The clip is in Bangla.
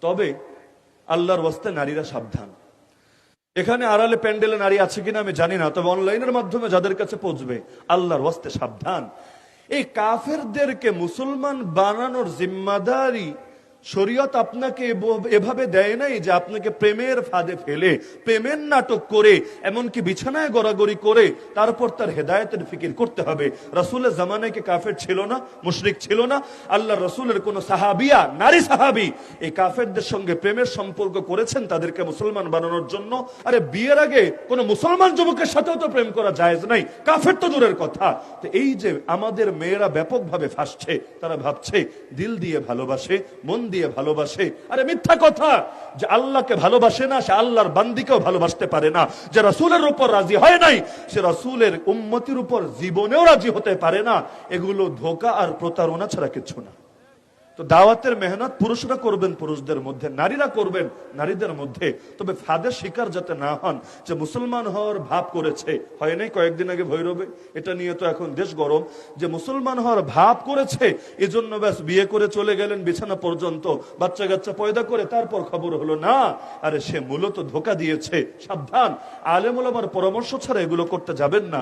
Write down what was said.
তবে আল্লাহর ওয়াস্তে নারীরা সাবধান। এখানে আড়ালে প্যান্ডেলে নারী আছে কিনা আমি জানি না, তবে অনলাইনের মাধ্যমে যাদের কাছে পৌঁছবে, আল্লাহর ওয়াস্তে সাবধান। এই কাফেরদেরকে মুসলমান বানানোর জিম্মাদারি শরীয়ত আপনাকে এভাবে দেয় নাই যে আপনাকে প্রেমের ফাঁদে ফেলে, প্রেমের নাটক করে, এমনকি বিছানায় গড়াগড়ি করে তারপর তার হেদায়তের ফিকির করতে হবে। রাসুলের জামানায় কাফের ছিল না? মুশরিক ছিল না? আল্লাহ রসুলের কোন সাহাবিয়া, নারী সাহাবি এই কাফেরদের সঙ্গে প্রেমের সম্পর্ক করেছেন তাদেরকে মুসলমান বানানোর জন্য? আরে বিয়ের আগে কোন মুসলমান যুবকের সাথেও তো প্রেম করা জায়েজ নাই। কাফের তো দূরের কথা। তো এই যে আমাদের মেয়েরা ব্যাপকভাবে ফাঁসছে, তারা ভাবছে, দিল দিয়ে ভালোবাসে, মন ভালোবাসে। আরে মিথ্যা কথা! যে আল্লাহকে ভালোবাসে না, সে আল্লাহর বান্দিকেও ভালোবাসতে পারে না। যে রসুলের উপর রাজি হয় নাই, সে রসুলের উন্মতির উপর জীবনেও রাজি হতে পারে না। এগুলো ধোকা আর প্রতারণা ছাড়া কিছু না। তো দাওয়াতের মেহনত পুরুষরা করবেন, পুরুষদের মধ্যে, নারীরা করবেন, নারীদের মধ্যে। তবে ফাঁদের শিকার যাতে না হন, যে মুসলমান হওয়ার ভাব করেছে, হয় নাই কয়েকদিন আগে ভৈরবে? এটা নিয়ে তো এখন দেশ গরম। যে মুসলমান হওয়ার ভাব করেছে, এজন্য জন্য ব্যাস বিয়ে করে চলে গেলেন বিছানা পর্যন্ত বাচ্চা কাচ্চা পয়দা করে তারপর খবর হলো, না, আরে সে মূলত ধোকা দিয়েছে। সাবধান, আলেমুল আমার পরামর্শ ছাড়া এগুলো করতে যাবেন না।